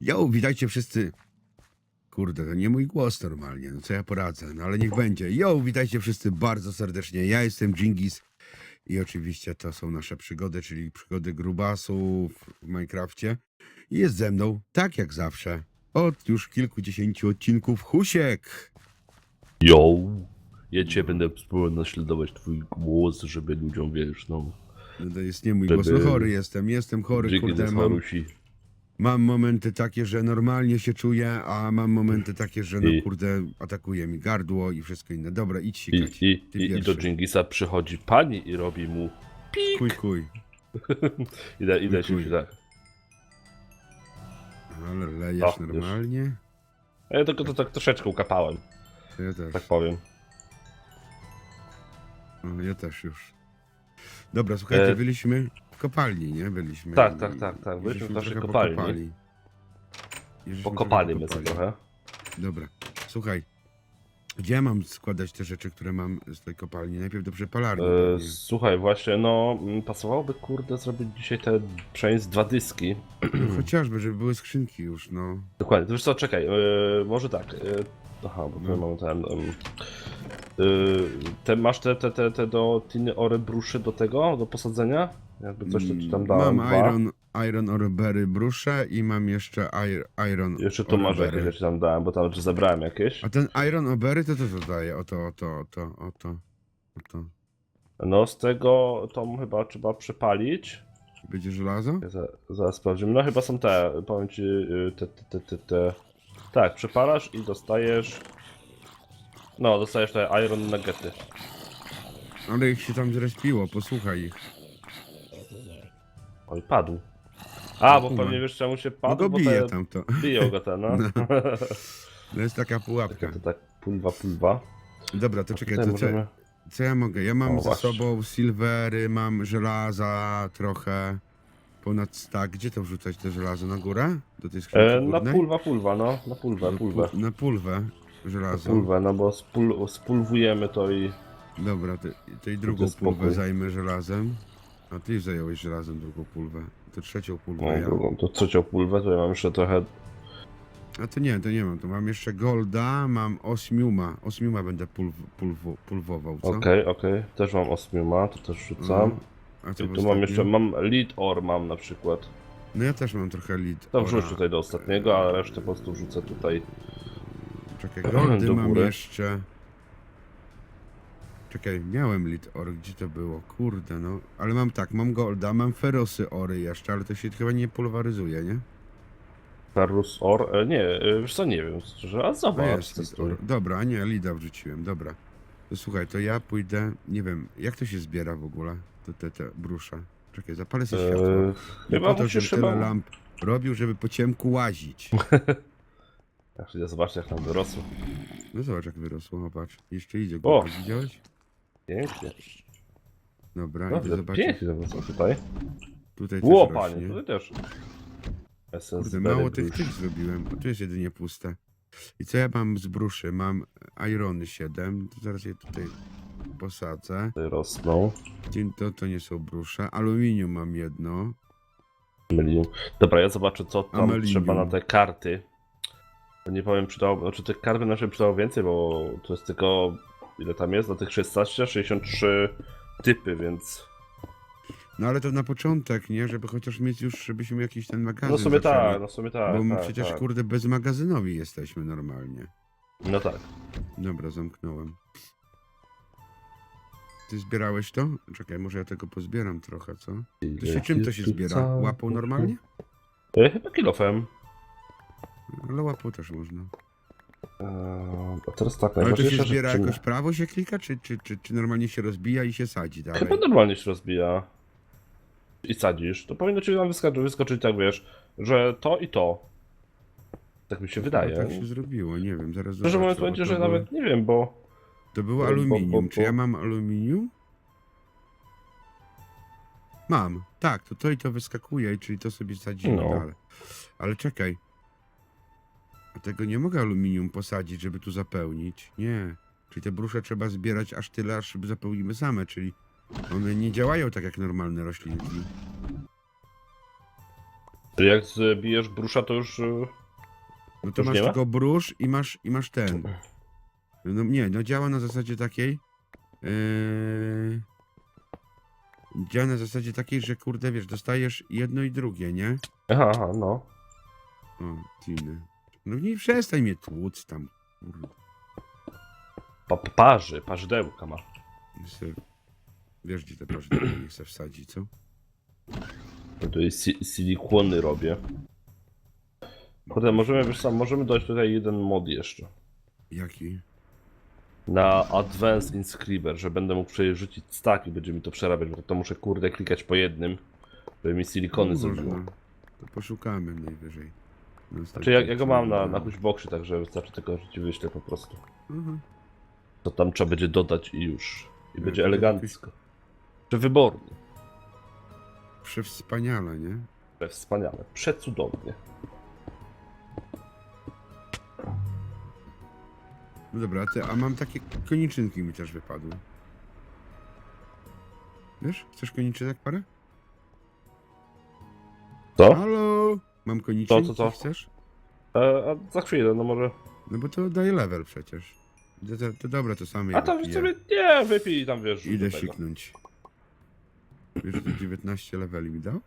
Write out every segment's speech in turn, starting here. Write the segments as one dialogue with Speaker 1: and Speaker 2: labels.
Speaker 1: Jo, witajcie wszyscy. Kurde, to nie mój głos normalnie, no co ja poradzę, no ale niech będzie. Jo, witajcie wszyscy bardzo serdecznie. Ja jestem Dżingis i oczywiście to są nasze przygody, czyli przygody grubasów w Minecrafcie. I jest ze mną, tak jak zawsze, od już kilkudziesięciu odcinków Husiek.
Speaker 2: Yo! Ja cię będę spróbował naśladować twój głos, żeby ludziom, wiesz, no...
Speaker 1: No to jest nie mój
Speaker 2: Żeby-
Speaker 1: głos, no chory jestem, jestem chory, kurde, mam,
Speaker 2: Marusi.
Speaker 1: Mam momenty takie, że normalnie się czuję, a mam momenty takie, że no
Speaker 2: I-
Speaker 1: kurde, atakuje mi gardło i wszystko inne. Dobra, idź sikać.
Speaker 2: I, i,
Speaker 1: Ty
Speaker 2: i, I do
Speaker 1: pierwszy.
Speaker 2: Dżingisa przychodzi pani i robi mu!
Speaker 1: Kuj, kuj.
Speaker 2: Idę, idę się tak.
Speaker 1: Ale lejesz
Speaker 2: już.
Speaker 1: normalnie?
Speaker 2: A ja tylko to tak troszeczkę ukapałem,
Speaker 1: To ja też.
Speaker 2: tak powiem.
Speaker 1: O, ja też już. Dobra, słuchajcie,
Speaker 2: E,
Speaker 1: byliśmy kopalni, nie? Byliśmy.
Speaker 2: Tak, tak, tak, tak. Byliśmy w naszej kopalni.
Speaker 1: pokopali.
Speaker 2: Pokopali mnie
Speaker 1: pokopali.
Speaker 2: trochę.
Speaker 1: Dobra, słuchaj. Gdzie ja mam składać te rzeczy, które mam z tej kopalni? Najpierw do przepalarni.
Speaker 2: E,
Speaker 1: pewnie.
Speaker 2: słuchaj, właśnie, no, mm, pasowałoby, kurde, zrobić dzisiaj te, przenieść dwa dyski.
Speaker 1: No, chociażby, żeby były skrzynki już, no.
Speaker 2: Dokładnie, to wiesz co, czekaj, e, może tak. e, aha, bo tutaj
Speaker 1: No.
Speaker 2: mamy ten. em, e, te, masz te, te, te, te do tiny ore bruszy do tego, do posadzenia? Jakby coś to ci tam dałem.
Speaker 1: Mm, Mam
Speaker 2: dwa.
Speaker 1: iron, iron orebery brusze i mam jeszcze ir, iron
Speaker 2: Jeszcze tu masz
Speaker 1: orebery.
Speaker 2: jakieś, ja ci tam dałem, bo tam czy zebrałem jakieś.
Speaker 1: A ten iron obery to co to daje? Oto, oto, oto, oto, oto.
Speaker 2: No z tego to chyba trzeba przepalić.
Speaker 1: Będzie żelazo?
Speaker 2: Ja za, zaraz sprawdzimy. No chyba są te, powiem ci, y, te, te, te, te, te. Tak, przepalasz i dostajesz. No, dostajesz te iron nuggety.
Speaker 1: Ale ich się tam zrespiło, posłuchaj ich.
Speaker 2: Oj, padł. A, bo
Speaker 1: Kuma.
Speaker 2: pewnie wiesz czemu się
Speaker 1: No
Speaker 2: padł,
Speaker 1: go
Speaker 2: bo
Speaker 1: bije
Speaker 2: te,
Speaker 1: tam to.
Speaker 2: biją go te, no.
Speaker 1: To jest taka pułapka.
Speaker 2: to tak pulwa, pulwa.
Speaker 1: Dobra, to czekaj, to co,
Speaker 2: możemy...
Speaker 1: co ja mogę? Ja mam
Speaker 2: O,
Speaker 1: ze
Speaker 2: właśnie.
Speaker 1: sobą silvery, mam żelaza trochę. Ponad stack. Gdzie to wrzucać te żelazo? Na górę? Do tej skrzynki
Speaker 2: E, na
Speaker 1: górnej?
Speaker 2: pulwa, pulwa, no. Na pulwę,
Speaker 1: Na
Speaker 2: pulwę.
Speaker 1: pu- Na pulwę
Speaker 2: Na
Speaker 1: żelazo.
Speaker 2: pulwę, no bo spul, spulwujemy to i...
Speaker 1: Dobra, to, to i drugą
Speaker 2: spokój.
Speaker 1: pulwę zajmę żelazem. A ty zająłeś żelazem drugą pulwę. To trzecią pulwę
Speaker 2: No,
Speaker 1: ja.
Speaker 2: drugą, to trzecią pulwę, to ja mam jeszcze trochę...
Speaker 1: A to nie, to nie mam. To mam jeszcze golda, mam osmiuma. Osmiuma będę pulw, pulw, pulwował, co?
Speaker 2: Okej, okej. Też mam osmiuma, to też rzucam.
Speaker 1: No, A co
Speaker 2: I tu mam jeszcze, mam lead or mam na przykład.
Speaker 1: No ja też mam trochę lead.
Speaker 2: To wrzuć
Speaker 1: ora.
Speaker 2: tutaj do ostatniego, a resztę po prostu wrzucę tutaj.
Speaker 1: Czekaj, goldy
Speaker 2: do
Speaker 1: mam
Speaker 2: góry.
Speaker 1: jeszcze. Czekaj, miałem lead or, gdzie to było? Kurde, no. Ale mam tak, mam golda, mam ferosy ory jeszcze, ale to się chyba nie pulwaryzuje, nie?
Speaker 2: Ferrus or, e, nie, e, wiesz co, nie wiem, szczerze, a
Speaker 1: No
Speaker 2: zobacz,
Speaker 1: jest or. Dobra, nie, lida wrzuciłem, dobra. To słuchaj, to ja pójdę, nie wiem, jak to się zbiera w ogóle, te, te, te brusze. Czekaj, zapalę sobie światło.
Speaker 2: Eee,
Speaker 1: Nie
Speaker 2: chyba
Speaker 1: po to,
Speaker 2: musisz
Speaker 1: tyle
Speaker 2: chyba...
Speaker 1: lamp robił, żeby po ciemku łazić.
Speaker 2: Jak ja zobaczę jak nam wyrosło.
Speaker 1: No zobacz jak wyrosło, no patrz. Jeszcze idzie,
Speaker 2: O!
Speaker 1: widziałeś?
Speaker 2: Pięknie.
Speaker 1: Dobra,
Speaker 2: No,
Speaker 1: idę zobaczyć.
Speaker 2: pięknie tutaj.
Speaker 1: Tutaj też
Speaker 2: Ło,
Speaker 1: rośnie.
Speaker 2: panie, tutaj też.
Speaker 1: Kurde, mało tych tych zrobiłem, a tu jest jedynie puste. I co ja mam z bruszy? Mam irony 7, to zaraz je tutaj posadzę.
Speaker 2: Rosną.
Speaker 1: To, to nie są brusze. Aluminium mam jedno.
Speaker 2: Mylił. Dobra, ja zobaczę co tam
Speaker 1: Amelinium.
Speaker 2: trzeba na te karty. Nie powiem, przydało, znaczy tych kart by nam się przydało więcej, bo to jest tylko, ile tam jest, na tych 16, 63 typy, więc...
Speaker 1: No ale to na początek, nie? Żeby chociaż mieć już, żebyśmy jakiś ten magazyn
Speaker 2: No sobie
Speaker 1: zaczęli.
Speaker 2: tak, no sobie tak,
Speaker 1: Bo my
Speaker 2: tak,
Speaker 1: przecież
Speaker 2: tak.
Speaker 1: kurde bezmagazynowi jesteśmy normalnie.
Speaker 2: No tak.
Speaker 1: Dobra, zamknąłem. Ty zbierałeś to? Czekaj, może ja tego pozbieram trochę, co? To się czym to się zbiera? Łapą normalnie?
Speaker 2: E, Chyba kilofem.
Speaker 1: Ale łapą też można.
Speaker 2: Eee, a teraz tak,
Speaker 1: Ale to się
Speaker 2: najważniejsza
Speaker 1: zbiera
Speaker 2: rzecz, czy-
Speaker 1: jakoś prawo się klika, czy, czy, czy, czy normalnie się rozbija i się sadzi dalej?
Speaker 2: Chyba normalnie się rozbija. I sadzisz. To powinno ci tam wyskoczyć, wyskoczyć tak, wiesz, że to i to. Tak mi się wydaje.
Speaker 1: Tak się zrobiło, nie wiem, zaraz
Speaker 2: Szczerze mówiąc,
Speaker 1: bo
Speaker 2: będzie, że
Speaker 1: było-
Speaker 2: nawet nie wiem, bo.
Speaker 1: To było
Speaker 2: bo- bo-
Speaker 1: aluminium.
Speaker 2: bo-
Speaker 1: Czy ja mam aluminium? Mam. Tak, to to i to wyskakuje, czyli to sobie sadzimy
Speaker 2: No.
Speaker 1: dalej. Ale czekaj. Tego nie mogę aluminium posadzić, żeby tu zapełnić. Nie. Czyli te brusze trzeba zbierać aż tyle, aż zapełnimy same, czyli one nie działają tak jak normalne roślinki.
Speaker 2: Jak zbijesz brusza, to już... y,
Speaker 1: No to
Speaker 2: Już
Speaker 1: masz tylko brusz i masz, i masz ten. No nie, no działa na zasadzie takiej. Yy... Działa na zasadzie takiej, że kurde wiesz, dostajesz jedno i drugie, nie?
Speaker 2: Aha, aha, no.
Speaker 1: O, Tiny. No nie przestań mnie tłuc tam. Kurde.
Speaker 2: Pa parzy, parzydełka ma.
Speaker 1: Se- Wiesz gdzie te parzydełka nie chcę wsadzić, co?
Speaker 2: No to jest si silikony robię. Kurde, możemy, wiesz sam, możemy dać tutaj jeden mod jeszcze.
Speaker 1: Jaki?
Speaker 2: Na Advanced Inscriber, że będę mógł przerzucić stack i będzie mi to przerabiać, bo to muszę kurde klikać po jednym, żeby mi silikony
Speaker 1: No,
Speaker 2: zrobiło.
Speaker 1: można. To poszukamy najwyżej.
Speaker 2: Znaczy ja, ja go mam na, na hushboxie, także wystarczy tylko, że ci wyślę po prostu.
Speaker 1: Aha.
Speaker 2: To tam trzeba będzie dodać i już. I będzie
Speaker 1: to
Speaker 2: elegancko. Czy wybornie.
Speaker 1: Przewspaniale, nie?
Speaker 2: Wspaniale. Przecudownie.
Speaker 1: No dobra, a, ty, a mam takie koniczynki mi też wypadły. Wiesz? Chcesz koniczynek parę?
Speaker 2: Co?
Speaker 1: Halo? Mam koniczynki,
Speaker 2: Co, co, co?
Speaker 1: chcesz?
Speaker 2: E, a za chwilę, no może.
Speaker 1: No bo to daje level przecież. To, to, to dobra, to same
Speaker 2: A tam
Speaker 1: wypiję.
Speaker 2: sobie nie, wypij tam wiesz.
Speaker 1: Idę
Speaker 2: do tego.
Speaker 1: siknąć. Wiesz, że to 19 leveli mi dał?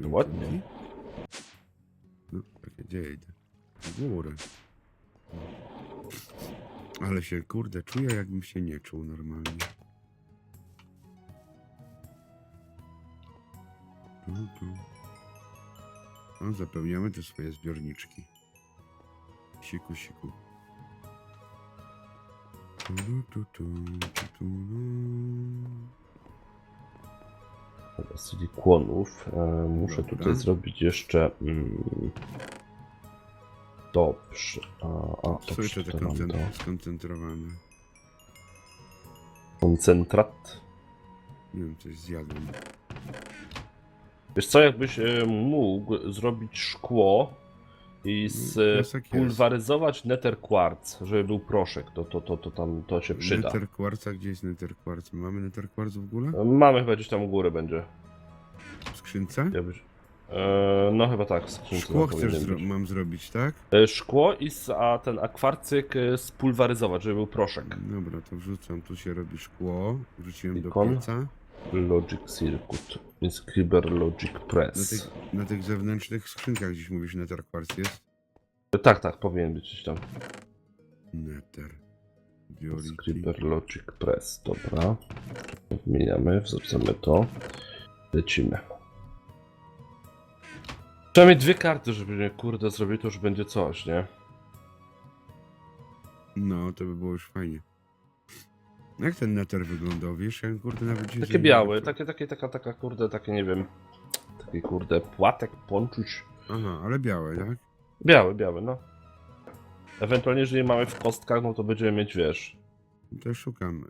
Speaker 2: No ładnie.
Speaker 1: No, takie, gdzie ja idę? W górę. Ale się, kurde, czuję jakbym się nie czuł normalnie. Tu, tu. No, zapełniamy te swoje zbiorniczki. Siku, siku. Tu, tu, tu, tu, tu, tu.
Speaker 2: Dobra, Silikonów. E, muszę
Speaker 1: Dobra.
Speaker 2: tutaj zrobić jeszcze. Mm, dobrze. A, a to
Speaker 1: jeszcze te
Speaker 2: przeczytam to.
Speaker 1: koncentr- skoncentrowane?
Speaker 2: Koncentrat.
Speaker 1: Nie wiem, coś zjadłem.
Speaker 2: Wiesz co, jakbyś e, mógł zrobić szkło i
Speaker 1: Mm, piasek jest.
Speaker 2: spulwaryzować nether quartz, żeby był proszek, to, to, to, to tam to się przyda.
Speaker 1: Nether kwarca, gdzie jest nether kwarc? Mamy nether kwarc w ogóle?
Speaker 2: E, Mamy chyba gdzieś tam u góry będzie.
Speaker 1: W skrzynce?
Speaker 2: Jakbyś... E, no chyba tak, w skrzynce
Speaker 1: Szkło chcesz zro-
Speaker 2: być.
Speaker 1: mam zrobić, tak?
Speaker 2: E, Szkło i a ten akwarcyk e, spulwaryzować, żeby był proszek.
Speaker 1: Dobra, to wrzucam. Tu się robi szkło. Wrzuciłem do
Speaker 2: Ikon.
Speaker 1: pieca.
Speaker 2: Logic Circuit. Inscriber Logic
Speaker 1: Na
Speaker 2: Press.
Speaker 1: tych, na tych zewnętrznych skrzynkach gdzieś mówisz nether kwarc jest?
Speaker 2: Tak, tak, powinien być gdzieś tam.
Speaker 1: Nether. Biority.
Speaker 2: Inscriber Logic Press, dobra. Wymieniamy, wrzucamy to. Lecimy. Trzeba mieć dwie karty, żeby mnie kurde zrobić, to już będzie coś, nie?
Speaker 1: No, to by było już fajnie. Jak ten nether wyglądał, wiesz? Ja kurde nawet dzisiaj
Speaker 2: Takie
Speaker 1: nie
Speaker 2: białe, takie, takie, taka, taka kurde, takie nie wiem. Taki kurde płatek, ponczuć.
Speaker 1: Aha, ale białe, tak?
Speaker 2: Biały, biały, no. Ewentualnie, jeżeli mamy w kostkach, no to będziemy mieć, wiesz.
Speaker 1: To szukam.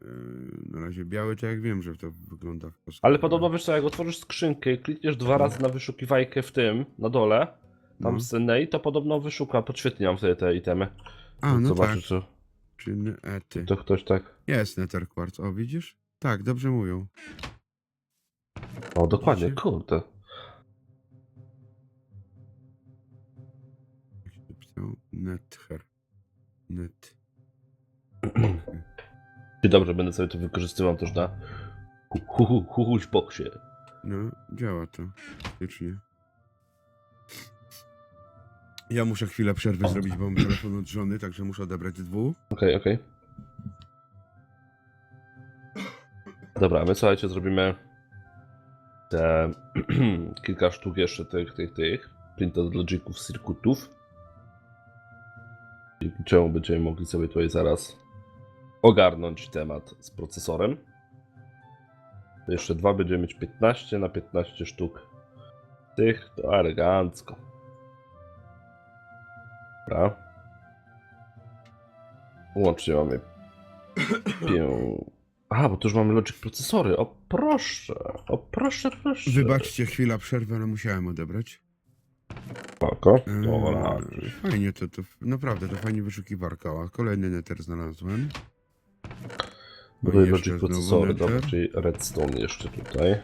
Speaker 1: Yy, na razie białe, to jak wiem, że to wygląda w kostkach.
Speaker 2: Ale podobno, wiesz co, jak otworzysz skrzynkę i klikniesz dwa razy na wyszukiwajkę w tym, na dole, tam
Speaker 1: No.
Speaker 2: z Nei, to podobno wyszuka, podświetli nam wtedy te itemy.
Speaker 1: A, no
Speaker 2: Zobaczysz,
Speaker 1: tak.
Speaker 2: Czy
Speaker 1: Czy ety.
Speaker 2: to ktoś tak...
Speaker 1: Jest nether kwarc, o widzisz? Tak, dobrze mówią.
Speaker 2: O, dokładnie,
Speaker 1: Widzicie?
Speaker 2: kurde.
Speaker 1: Jak się? Nether. Net.
Speaker 2: I dobrze, będę sobie to wykorzystywał też na hu- hu- huhuś boksie.
Speaker 1: No, działa to. Faktycznie. Ja muszę chwilę przerwy zrobić, bo mam telefon od żony, także muszę odebrać dwóch.
Speaker 2: Okej, okej. Dobra, my słuchajcie, zrobimy te kilka sztuk jeszcze tych, tych, tych printed logiców, circuitów. Dzięki czemu będziemy mogli sobie tutaj zaraz ogarnąć temat z procesorem. Jeszcze dwa będziemy mieć 15 na 15 sztuk tych, to elegancko. Dobra. Łącznie mamy pię... A, bo tu już mamy Logic procesory. O proszę, o proszę, proszę.
Speaker 1: Wybaczcie, chwila przerwy, ale musiałem odebrać.
Speaker 2: Spoko.
Speaker 1: Eee,
Speaker 2: Dobra.
Speaker 1: Fajnie, to, to naprawdę, to fajnie wyszukiwarka. O, Kolejny nether znalazłem.
Speaker 2: Były Logic procesory, dobra, czyli Redstone jeszcze tutaj.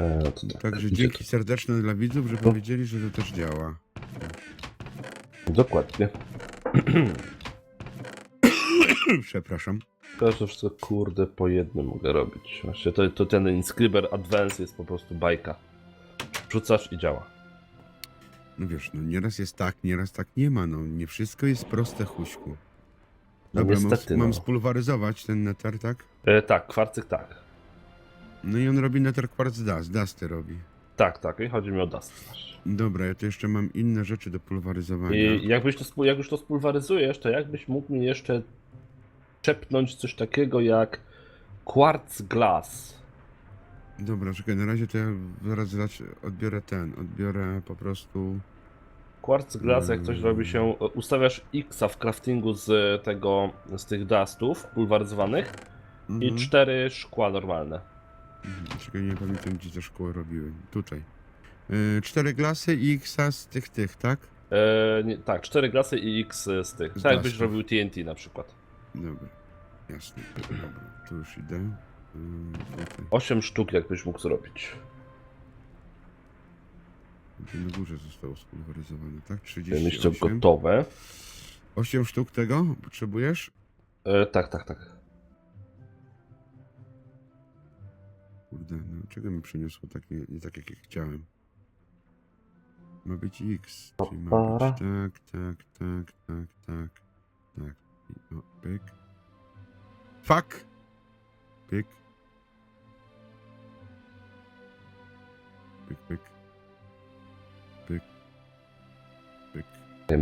Speaker 2: E, to tak,
Speaker 1: Także
Speaker 2: gdzie
Speaker 1: dzięki serdeczne dla widzów, że powiedzieli, że to też działa.
Speaker 2: to- Dokładnie.
Speaker 1: Przepraszam.
Speaker 2: Teraz to wszystko kurde po jednym mogę robić. Właśnie to, to ten Inscriber Advance jest po prostu bajka. Rzucasz i działa.
Speaker 1: No wiesz, no nieraz jest tak, nieraz tak nie ma, no nie wszystko jest proste, huśku.
Speaker 2: No
Speaker 1: Dobra, mam,
Speaker 2: niestety,
Speaker 1: mam
Speaker 2: no.
Speaker 1: spulwaryzować ten neter, tak?
Speaker 2: E, tak, kwarcyk tak.
Speaker 1: No i on robi neter quartz dust, dusty robi.
Speaker 2: Tak, tak, i chodzi mi o Dust.
Speaker 1: Dobra, ja tu jeszcze mam inne rzeczy do pulwaryzowania.
Speaker 2: I jakbyś to, jak już to spulwaryzujesz, to jakbyś mógł mi jeszcze czepnąć coś takiego jak Quartz Glass.
Speaker 1: Dobra, czekaj, na razie to ja zaraz odbiorę ten, odbiorę po prostu...
Speaker 2: Quartz Glass, jak coś
Speaker 1: Mm.
Speaker 2: robi się, ustawiasz X w craftingu z tego, z tych dustów pulwaryzowanych i
Speaker 1: Mhm.
Speaker 2: cztery szkła normalne.
Speaker 1: Czekaj, nie pamiętam gdzie to szkło robiłem. Tutaj. Yy, cztery glasy i Xa z tych, tych, tak?
Speaker 2: E, nie, tak, cztery glasy i X z tych.
Speaker 1: Z
Speaker 2: Tak jakbyś
Speaker 1: dustów.
Speaker 2: robił TNT na przykład.
Speaker 1: Dobra, jasne. Dobra, tu już idę. Yy, tutaj.
Speaker 2: Osiem sztuk jakbyś mógł zrobić.
Speaker 1: Tu na górze zostało spulwaryzowane, tak?
Speaker 2: Mieliście
Speaker 1: 38.
Speaker 2: gotowe.
Speaker 1: 8 sztuk tego potrzebujesz?
Speaker 2: E, tak, tak, tak.
Speaker 1: Kurde, no czego mi przyniosło tak nie, nie tak jak, chciałem? Ma być X, czyli ma być tak, tak, tak, tak, tak, tak. I o, pyk. Fuck! Pyk. Pyk, pyk. Pyk. Pyk.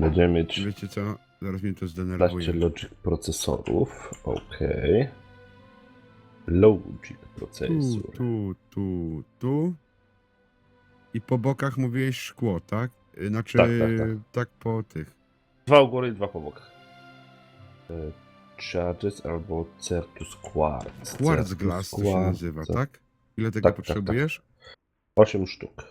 Speaker 2: Będziemy
Speaker 1: wiecie co? Zaraz mnie to
Speaker 2: 15
Speaker 1: zdenerwuje.
Speaker 2: logic procesorów. Okej. Logic
Speaker 1: Tu,
Speaker 2: procesor.
Speaker 1: tu, tu, tu. I po bokach mówiłeś szkło, tak? Znaczy,
Speaker 2: Tak, tak, tak.
Speaker 1: tak po tych.
Speaker 2: Dwa u góry i dwa po bokach. E, Charges albo Certus Quartz.
Speaker 1: Quartz glass to się nazywa, tak? Ile tego
Speaker 2: Tak, tak,
Speaker 1: potrzebujesz?
Speaker 2: 8 sztuk.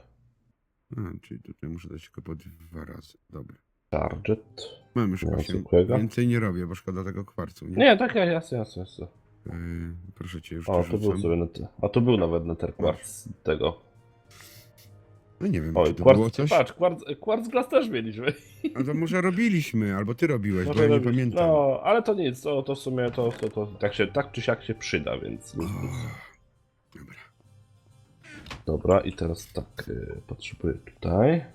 Speaker 1: A, czyli tutaj muszę dać tylko po dwa razy. Dobra.
Speaker 2: Target.
Speaker 1: Mam już
Speaker 2: No,
Speaker 1: 8.
Speaker 2: zwykłego.
Speaker 1: Więcej nie robię, bo szkoda tego kwarcu, nie?
Speaker 2: Nie, tak, jasne, jasne, jasne.
Speaker 1: Yy, proszę cię, już
Speaker 2: O, tu był sobie net... A tu był nawet Nether Quartz tego.
Speaker 1: No nie wiem,
Speaker 2: Oj,
Speaker 1: czy to było
Speaker 2: Quartz,
Speaker 1: coś?
Speaker 2: patrz, Quartz, Quartz Glass też mieliśmy.
Speaker 1: A to może robiliśmy, albo ty robiłeś,
Speaker 2: Może
Speaker 1: bo ja nie pamiętam.
Speaker 2: No, ale to nic, to, to w sumie to, to, to tak, się, tak czy siak się przyda, więc...
Speaker 1: O, Dobra.
Speaker 2: Dobra, i teraz tak, y, potrzebuję tutaj.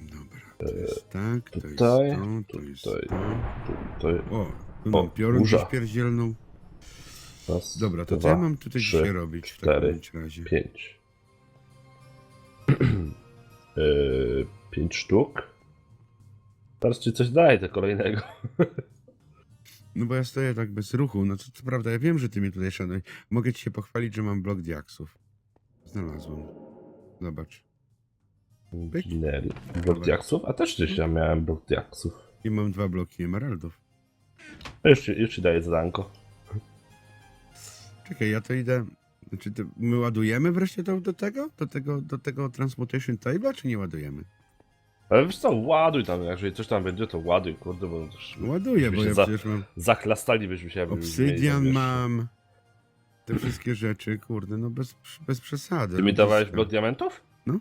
Speaker 1: Dobra, to jest tak, to jest
Speaker 2: tutaj,
Speaker 1: to, to jest
Speaker 2: tutaj.
Speaker 1: to.
Speaker 2: Tutaj
Speaker 1: O, tu
Speaker 2: O,
Speaker 1: piorun pierdzielną.
Speaker 2: Raz,
Speaker 1: Dobra, to
Speaker 2: dwa,
Speaker 1: co ja mam tutaj
Speaker 2: trzy,
Speaker 1: dzisiaj robić w
Speaker 2: cztery,
Speaker 1: takim razie?
Speaker 2: pięć. yy, pięć sztuk. Teraz ci coś daje te kolejnego.
Speaker 1: No bo ja stoję tak bez ruchu, no to, co prawda ja wiem, że ty mnie tutaj szanujesz. Mogę ci się pochwalić, że mam blok diaksów. Znalazłem. Zobacz. Pyk.
Speaker 2: Gineli. Blok diaksów? A też gdzieś ja miałem blok diaksów.
Speaker 1: I mam dwa bloki emeraldów.
Speaker 2: No Już ci, już ci daję zadanko.
Speaker 1: Czekaj, ja to idę... Znaczy, to my ładujemy wreszcie to do tego? Do tego, do tego transmutation table'a, czy nie ładujemy?
Speaker 2: Ale wiesz co, ładuj tam, jeżeli coś tam będzie, to ładuj, kurde, bo
Speaker 1: Ładuję, bo ja
Speaker 2: za,
Speaker 1: przecież mam...
Speaker 2: zachlastalibyśmy się. jakby
Speaker 1: Obsydian mam. Te wszystkie rzeczy, kurde, no bez, bez przesady.
Speaker 2: Ty mi
Speaker 1: no
Speaker 2: dawałeś blok diamentów?
Speaker 1: No.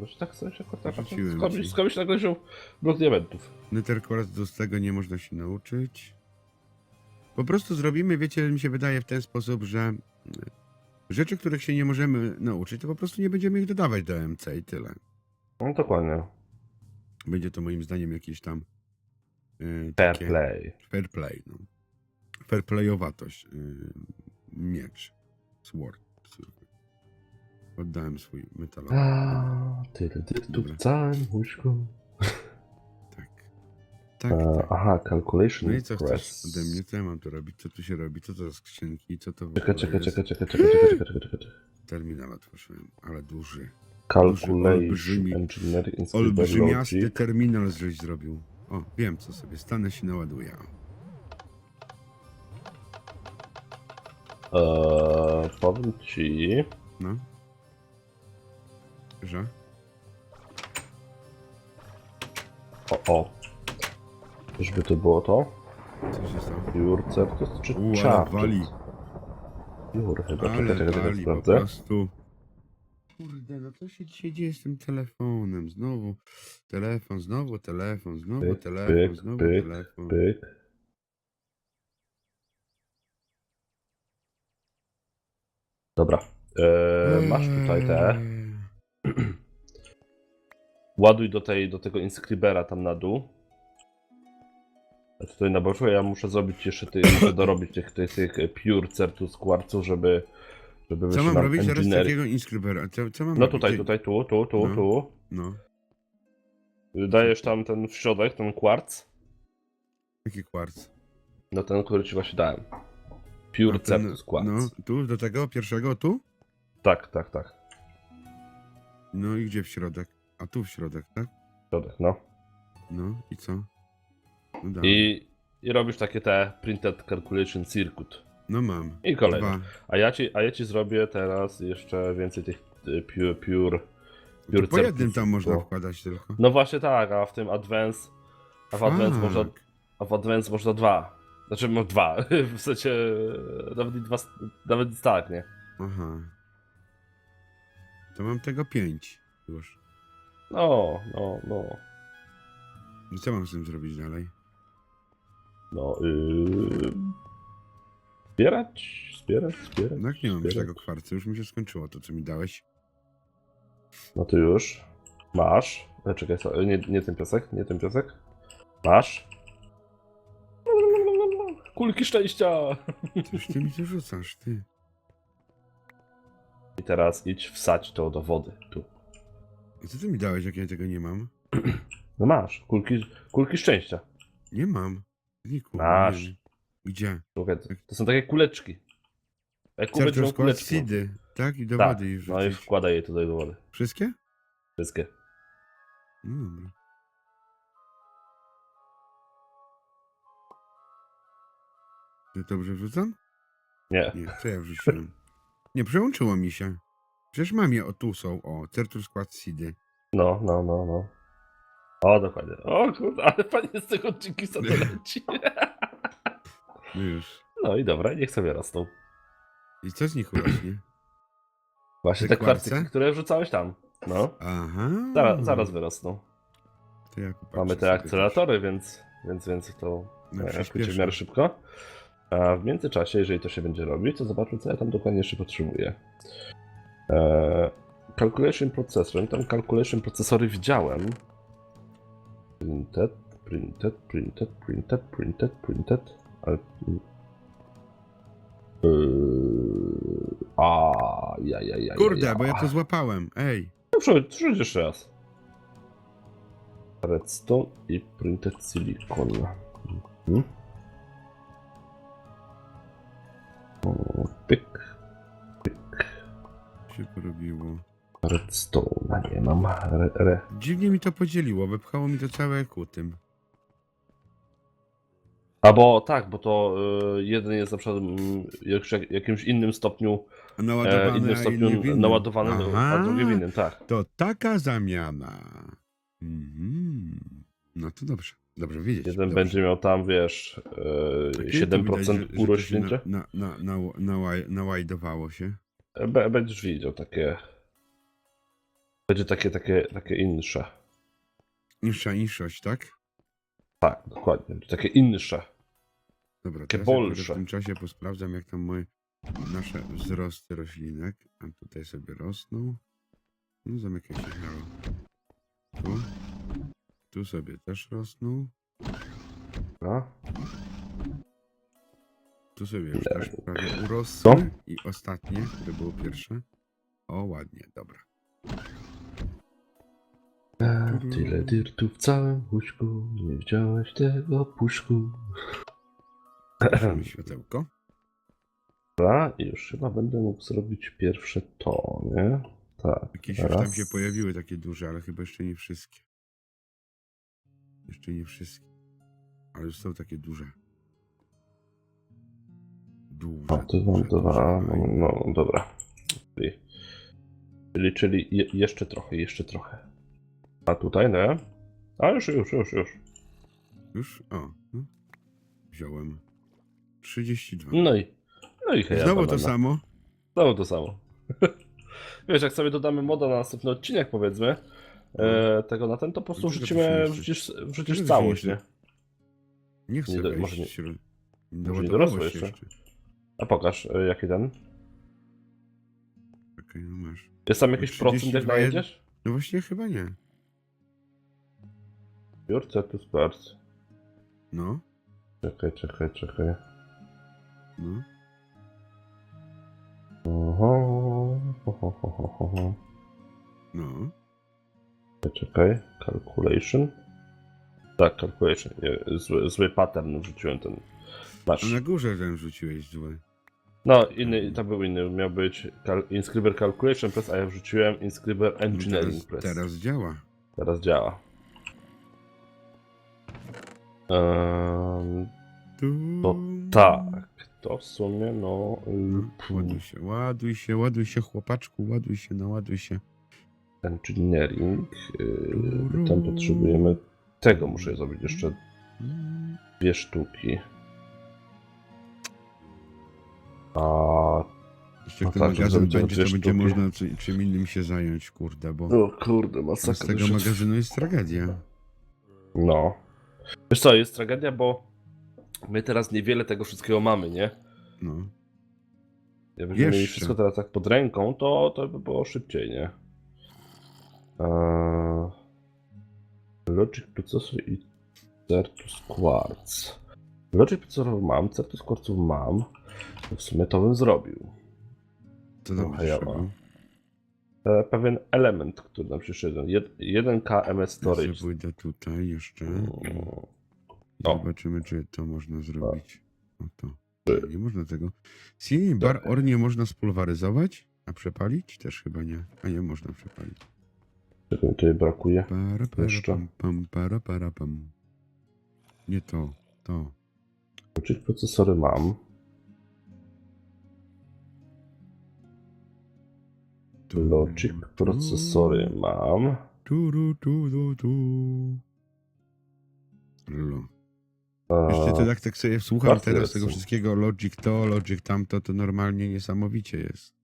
Speaker 2: No, się tak sobie się kota
Speaker 1: Rzuciłem
Speaker 2: skąd,
Speaker 1: ci.
Speaker 2: skąd się nagle wziął blok diamentów?
Speaker 1: Nether Quartz z tego nie można się nauczyć. Po prostu zrobimy, wiecie, mi się wydaje w ten sposób, że mm, rzeczy, których się nie możemy nauczyć, to po prostu nie będziemy ich dodawać do MC i tyle.
Speaker 2: No dokładnie.
Speaker 1: Będzie to moim zdaniem jakieś tam yy,
Speaker 2: Fair
Speaker 1: takie-
Speaker 2: play.
Speaker 1: Fair play, no. Fair playowatość. Yy, miecz. Sword. Oddałem swój metalowy.
Speaker 2: A, tyle, tyle, tu w całym łóżku.
Speaker 1: Tak. Tak,
Speaker 2: E,
Speaker 1: tak.
Speaker 2: Aha, calculation
Speaker 1: No i co chcesz
Speaker 2: press.
Speaker 1: ode mnie? Co ja mam tu robić? Co tu się robi? Co to za skrzynki? Co to w
Speaker 2: Czekaj,
Speaker 1: ogóle
Speaker 2: czekaj,
Speaker 1: jest?
Speaker 2: czekaj, czekaj, czekaj, czekaj, czekaj, czekaj, czekaj.
Speaker 1: Terminal otworzyłem, ale duży.
Speaker 2: Calculation,
Speaker 1: olbrzymi-
Speaker 2: engineering, and
Speaker 1: Olbrzymiasty
Speaker 2: logic.
Speaker 1: terminal żeś zrobił. O, wiem co sobie, stanę się naładuję.
Speaker 2: Eee, powiem ci...
Speaker 1: No. Że?
Speaker 2: O, o. Żeby to było to?
Speaker 1: Co się stało?
Speaker 2: Pure Certus czy
Speaker 1: U, ale
Speaker 2: Charted?
Speaker 1: wali.
Speaker 2: Piór chyba, czekaj,
Speaker 1: Ale
Speaker 2: czekaj, czekaj,
Speaker 1: pali po
Speaker 2: sprawdzę.
Speaker 1: prostu. Kurde, no co się dzisiaj dzieje z tym telefonem? Znowu telefon, znowu telefon, znowu
Speaker 2: Pyk,
Speaker 1: telefon,
Speaker 2: pyk,
Speaker 1: znowu
Speaker 2: pyk,
Speaker 1: telefon.
Speaker 2: Pyk. Dobra. E, masz tutaj te.
Speaker 1: Eee,
Speaker 2: Ładuj do, tej, do tego inskribera tam na dół. Tutaj na boku ja muszę zrobić jeszcze tych, muszę dorobić tych, tych, tych Pure Certus Quartzów, żeby, żeby
Speaker 1: Co mam robić teraz
Speaker 2: engineer-
Speaker 1: takiego inskrybera? Co, co mam
Speaker 2: No
Speaker 1: robić?
Speaker 2: tutaj, tutaj, tu, tu, tu,
Speaker 1: No.
Speaker 2: tu.
Speaker 1: No,
Speaker 2: Dajesz tam ten w środek, ten kwarc.
Speaker 1: jaki kwarc?
Speaker 2: No ten, który ci właśnie dałem. Pure
Speaker 1: ten-
Speaker 2: Certus Quartz.
Speaker 1: No, tu, do tego pierwszego, tu?
Speaker 2: Tak, tak, tak.
Speaker 1: No i gdzie w środek? A tu w środek, tak?
Speaker 2: Środek, no.
Speaker 1: No i co? No.
Speaker 2: I, I robisz takie te printed calculation circuit.
Speaker 1: no mam.
Speaker 2: I kolejne.
Speaker 1: Dwa.
Speaker 2: A ja ci, a ja ci zrobię teraz jeszcze więcej tych y, pure, pure.
Speaker 1: To
Speaker 2: pure
Speaker 1: po jednym tam można wkładać tylko.
Speaker 2: No właśnie tak, a w tym advance. A w advance można. A w advance można dwa. Znaczy no dwa. W sensie nawet i dwa. Nawet i tak, nie?
Speaker 1: Aha. To mam tego pięć już.
Speaker 2: No, no, no.
Speaker 1: I co mam z tym zrobić dalej?
Speaker 2: No, yy... Zbierać, zbierać, zbierać.
Speaker 1: No jak nie mam
Speaker 2: zbierać.
Speaker 1: tego kwarcu, już mi się skończyło to, co mi dałeś.
Speaker 2: No to już. Masz. E, Czekaj, co- nie, nie ten piosek, nie ten piosek. Masz. Kulki szczęścia!
Speaker 1: Coś ty mi tu rzucasz, ty.
Speaker 2: I teraz idź wsadź to do wody. Tu.
Speaker 1: A co ty mi dałeś, jak ja tego nie mam?
Speaker 2: No masz. Kulki, kulki szczęścia.
Speaker 1: Nie mam.
Speaker 2: Masz.
Speaker 1: nie wiem. Gdzie?
Speaker 2: Słuchaj, to- są takie kuleczki. Jak kubek kuleczki.
Speaker 1: seedy, tak? I do
Speaker 2: Tak,
Speaker 1: wody już
Speaker 2: no i
Speaker 1: rzucić.
Speaker 2: wkładaj je tutaj do wody.
Speaker 1: Wszystkie?
Speaker 2: Wszystkie.
Speaker 1: No dobra. To dobrze wrzucam?
Speaker 2: Nie.
Speaker 1: Nie, co ja wrzuciłem? Nie, przełączyło mi się. Przecież mam je, o tu są, o, Certus skład seedy.
Speaker 2: No, no, no, no. O, dokładnie. O kurde, ale fajnie z tego odcinki sobie leci.
Speaker 1: No już.
Speaker 2: No i dobra, niech sobie rosną.
Speaker 1: I co z nich urośnie?
Speaker 2: Właśnie
Speaker 1: Te
Speaker 2: te kwarce,
Speaker 1: kwarce?
Speaker 2: które wrzucałeś tam. No.
Speaker 1: Aha.
Speaker 2: Zaraz, zaraz wyrosną.
Speaker 1: To ja popatrzę
Speaker 2: Mamy te
Speaker 1: sobie
Speaker 2: akceleratory, więc, więc, więc to.
Speaker 1: No,
Speaker 2: e, w miarę szybko. A w międzyczasie, jeżeli to się będzie robić, to zobaczmy, co ja tam dokładnie jeszcze potrzebuję. E, calculation processor. Tam calculation procesory widziałem. Printed, printed, printed, printed, printed, printed. Ale... Yy, a, ja, ja, ja,
Speaker 1: Kurde, bo ja to złapałem. Ej.
Speaker 2: no, przejdź jeszcze raz. Redstone i printed silicon. Mhm. O, Pyk,
Speaker 1: się porobiło.
Speaker 2: Redstone, nie mam. Re, re.
Speaker 1: Dziwnie mi to podzieliło, wypchało mi to całe ku tym.
Speaker 2: A bo tak, bo to y, jeden jest na przykład mm, jak, jak, jakimś innym stopniu,
Speaker 1: A
Speaker 2: e,
Speaker 1: naładowany,
Speaker 2: innym
Speaker 1: a
Speaker 2: stopniu
Speaker 1: inny w innym.
Speaker 2: naładowany,
Speaker 1: Aha,
Speaker 2: a drugi w innym, tak.
Speaker 1: To taka zamiana. Mhm. No to dobrze. Dobrze wiedzieć.
Speaker 2: Jeden
Speaker 1: dobrze.
Speaker 2: będzie miał tam, wiesz, y,
Speaker 1: to
Speaker 2: 7%
Speaker 1: widać, że- że to się
Speaker 2: urośnięcia.
Speaker 1: Na, na, na, na, nałaj- nałajdowało się.
Speaker 2: Be- Będziesz widział takie. Będzie takie, takie, takie insze.
Speaker 1: Niższa niższość, tak?
Speaker 2: Tak, dokładnie. Będzie takie insze.
Speaker 1: Dobra,
Speaker 2: Takie
Speaker 1: teraz
Speaker 2: bolsze.
Speaker 1: w tym czasie posprawdzam, jak tam moje nasze wzrosty roślinek. A tutaj sobie rosną. No zamykaj się, halo. Tu. Tu sobie też rosną.
Speaker 2: No.
Speaker 1: Tu sobie już też prawie urosły. I ostatnie, które było pierwsze. O, ładnie, dobra.
Speaker 2: E, Tyle dirtu w całym puszku, nie widziałeś tego puszku.
Speaker 1: Światełko.
Speaker 2: Dobra, i już chyba będę mógł zrobić pierwsze to, nie? Tak.
Speaker 1: Jakieś już tam się pojawiły takie duże, ale chyba jeszcze nie wszystkie. Jeszcze nie wszystkie. Ale już są takie duże. Duże.
Speaker 2: O, tu mam dwa. No, no dobra. Czyli, czyli, czyli je, jeszcze trochę, jeszcze trochę. A tutaj, nie? A już, już, już, już.
Speaker 1: Już? O. No. Wziąłem. 32.
Speaker 2: No i, no i hej,
Speaker 1: Znowu to samo.
Speaker 2: Znowu to samo. Wiesz, jak sobie dodamy moda na następny odcinek, powiedzmy, e, tego na ten, to po prostu
Speaker 1: No czego
Speaker 2: wrzucimy, wrzucisz, wrzucisz
Speaker 1: Czego
Speaker 2: całość, nie?
Speaker 1: Nie chcę
Speaker 2: Nie do-
Speaker 1: wejść.
Speaker 2: może nie-
Speaker 1: śro-
Speaker 2: może nie dorosłe jeszcze. A pokaż, e, jaki ten.
Speaker 1: Czekaj, no masz.
Speaker 2: Jest tam jakiś procent, jak
Speaker 1: 32
Speaker 2: najedziesz?
Speaker 1: No właśnie chyba nie.
Speaker 2: Pure Certus Parts.
Speaker 1: No,
Speaker 2: Czekaj, czekaj, czekaj.
Speaker 1: no.
Speaker 2: Oho, ho, ho, ho, ho, ho, ho.
Speaker 1: No.
Speaker 2: Czekaj, calculation. Tak, calculation. Nie, zły, zły pattern wrzuciłem ten. Masz.
Speaker 1: na górze ten rzuciłeś złe.
Speaker 2: No, inny, to był inny. Miał być cal, Inscriber Calculation Press, a ja wrzuciłem Inscriber Engineering
Speaker 1: teraz,
Speaker 2: Press.
Speaker 1: teraz działa.
Speaker 2: Teraz działa. To tak, to w sumie no.
Speaker 1: No, Ładuj się, ładuj się, ładuj się, chłopaczku, ładuj się, naładuj się.
Speaker 2: Engineering. y, tam potrzebujemy. Tego muszę zrobić jeszcze
Speaker 1: Mm,
Speaker 2: dwie sztuki. A
Speaker 1: Jeszcze
Speaker 2: No
Speaker 1: jak ten
Speaker 2: tak,
Speaker 1: magazyn będzie, to będzie można czy, czym innym się zająć, kurde, bo
Speaker 2: o kurde,
Speaker 1: z
Speaker 2: masakra.
Speaker 1: tego
Speaker 2: już jest-
Speaker 1: magazynu jest tragedia.
Speaker 2: No. Wiesz co, jest tragedia, bo my teraz niewiele tego wszystkiego mamy, nie?
Speaker 1: No.
Speaker 2: Jakbyśmy mieli wszystko teraz tak pod ręką, to, to by było szybciej, nie? Eee, Logic procesor i Certus Quartz. Logic procesor mam, Certus Quartzów mam. To w sumie to bym zrobił. No,
Speaker 1: tam
Speaker 2: ja mam. E, pewien element, który nam przyszedł. Jed- 1K MS
Speaker 1: Ja
Speaker 2: Storage.
Speaker 1: sobie pójdę tutaj jeszcze
Speaker 2: Mm,
Speaker 1: i
Speaker 2: O.
Speaker 1: zobaczymy, czy to można zrobić. O to. Nie można tego. Silnie bar or nie można spulwaryzować? A przepalić? Też chyba nie. A nie można przepalić.
Speaker 2: Czego tutaj brakuje?
Speaker 1: Para, para, pam, pam, para, para, pam. Nie to, to.
Speaker 2: Logic procesory mam. Logic procesory mam.
Speaker 1: Tu, tu, tu, tu, tu.
Speaker 2: A,
Speaker 1: Jeszcze to jak tak sobie słucham
Speaker 2: bardzo
Speaker 1: teraz tego
Speaker 2: lecą.
Speaker 1: wszystkiego, Logic to, Logic tamto, to normalnie niesamowicie jest.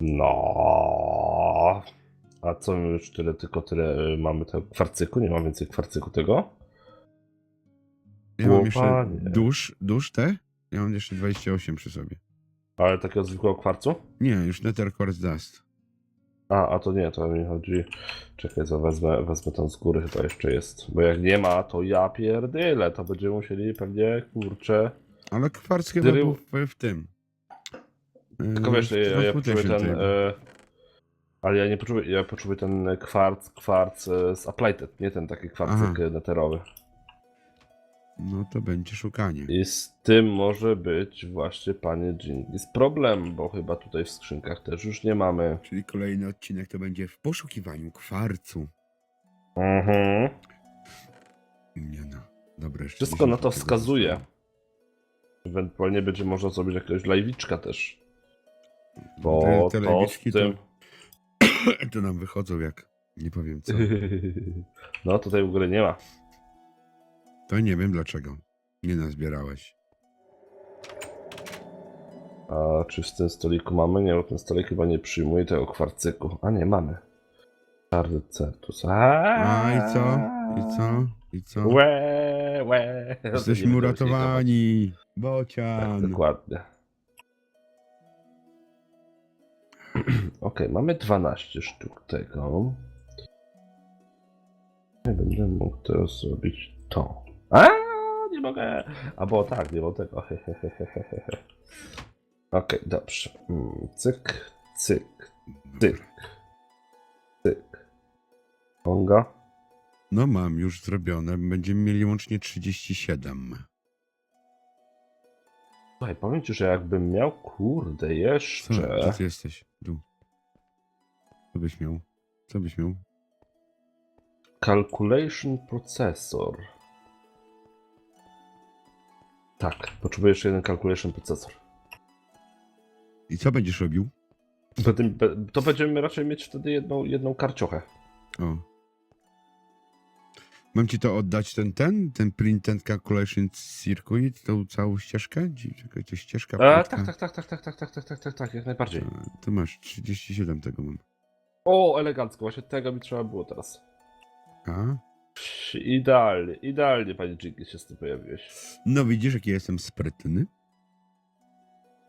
Speaker 2: No. A co my już tyle, tylko tyle y, mamy tego kwarcyku? Nie mam więcej kwarcyku tego?
Speaker 1: Ja mam jeszcze
Speaker 2: panie.
Speaker 1: dusz, dusz te? Ja mam jeszcze 28 przy sobie.
Speaker 2: Ale takiego zwykłego kwarcu?
Speaker 1: Nie, już Nether Quartz Dust.
Speaker 2: A, a to nie, to mi chodzi. Czekaj, co wezmę, wezmę tam z góry, chyba jeszcze jest. Bo jak nie ma, to ja pierdyle, to będziemy musieli pewnie, kurczę.
Speaker 1: Ale kwarc chyba
Speaker 2: Drył-
Speaker 1: był w, w tym. Yy,
Speaker 2: Tylko wiesz, ja, ja potrzebuję ten. E, ale ja nie potrzebuję, ja potrzebuję ten kwarc, kwarc e, z Applied, nie ten taki kwarcyk
Speaker 1: Aha.
Speaker 2: e, neterowy.
Speaker 1: No to będzie szukanie.
Speaker 2: I z tym może być właśnie, panie Jingis, problem, bo chyba tutaj w skrzynkach też już nie mamy.
Speaker 1: Czyli kolejny odcinek to będzie w poszukiwaniu kwarcu.
Speaker 2: Mhm.
Speaker 1: Nie no. Dobra, jeszcze
Speaker 2: Wszystko na
Speaker 1: 10
Speaker 2: to
Speaker 1: tego
Speaker 2: wskazuje.
Speaker 1: zostało.
Speaker 2: Ewentualnie będzie można zrobić jakiegoś live'iczka też.
Speaker 1: Te
Speaker 2: Bo to
Speaker 1: telewiczki
Speaker 2: z tym...
Speaker 1: to, to nam wychodzą jak nie powiem co.
Speaker 2: No tutaj w ogóle nie ma.
Speaker 1: To nie wiem dlaczego. Nie nazbierałeś.
Speaker 2: A czy w tym stoliku mamy? Nie, bo ten stolik chyba nie przyjmuje tego kwarcyku. A nie, mamy. Czarny certus.
Speaker 1: A i co? I co? I co?
Speaker 2: Łe, łe.
Speaker 1: Jesteśmy uratowani.
Speaker 2: Tak,
Speaker 1: Bocian.
Speaker 2: dokładnie. Okej, mamy 12 sztuk tego. Nie będę mógł teraz zrobić to. A, mogę. Albo tak, nie mam tego. Okej, dobrze. Mm, Cyk, cyk, cyk, cyk. Konga.
Speaker 1: No mam już zrobione. Będziemy mieli łącznie 37.
Speaker 2: Słuchaj, powiem ci, że jakbym miał, kurde,
Speaker 1: Co?
Speaker 2: jeszcze.
Speaker 1: Gdzie ty jesteś? Tu. Co byś miał? Co byś miał?
Speaker 2: Calculation processor. Tak, potrzebuję jeszcze jeden calculation processor.
Speaker 1: I co będziesz robił?
Speaker 2: To będziemy raczej mieć wtedy jedną, jedną karciochę.
Speaker 1: O. Mam ci to oddać, ten, ten, ten print and calculation circuit, tą całą ścieżkę? Czekaj, to ścieżka,
Speaker 2: A, tak, tak, tak, tak, tak, tak, tak, tak, tak, tak, tak, jak najbardziej.
Speaker 1: A, Tu masz 37 tego mam.
Speaker 2: O, elegancko, właśnie tego mi trzeba było teraz.
Speaker 1: A?
Speaker 2: Idealnie, idealnie, panie Jinky, się z tym pojawiłeś.
Speaker 1: No widzisz, jaki jestem sprytny?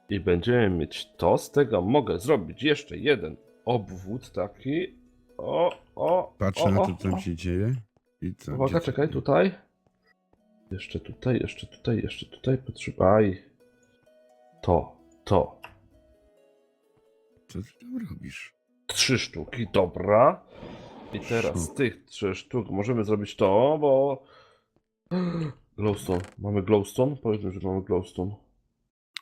Speaker 2: I będziemy mieć to, z tego mogę zrobić jeszcze jeden obwód taki. O, o,
Speaker 1: Patrzę
Speaker 2: o,
Speaker 1: na to, co tam
Speaker 2: o.
Speaker 1: się dzieje. I co?
Speaker 2: Uwaga,
Speaker 1: gdzie-
Speaker 2: czekaj, tutaj. Jeszcze tutaj, jeszcze tutaj, jeszcze tutaj, potrzebaj. To, to.
Speaker 1: Co ty tam robisz?
Speaker 2: Trzy sztuki, dobra. I teraz z tych trzech sztuk możemy zrobić to, bo... Glowstone. Mamy glowstone? Powiedzmy, że mamy glowstone.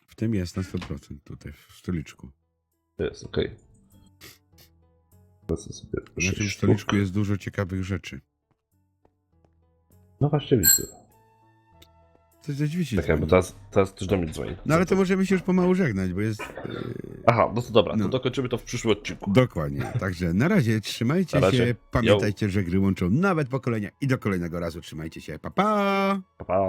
Speaker 1: W tym jest na 100% tutaj, w stoliczku.
Speaker 2: Jest, okej. Lecę sobie
Speaker 1: Na tym
Speaker 2: sześć
Speaker 1: stoliczku
Speaker 2: sztuk.
Speaker 1: jest dużo ciekawych rzeczy.
Speaker 2: No właśnie widzę.
Speaker 1: Coś za drzwi się
Speaker 2: Czekaj, bo
Speaker 1: dzwoni.
Speaker 2: teraz, teraz ktoś do mnie dzwoni.
Speaker 1: No ale to możemy się już pomału żegnać, bo jest... Yy,
Speaker 2: Aha, no to dobra,
Speaker 1: No.
Speaker 2: to dokończymy to w przyszłym odcinku.
Speaker 1: dokładnie. Także na razie trzymajcie
Speaker 2: Na razie.
Speaker 1: się. Pamiętajcie, że gry łączą nawet pokolenia i do kolejnego razu trzymajcie się. Pa, pa!
Speaker 2: Pa, pa.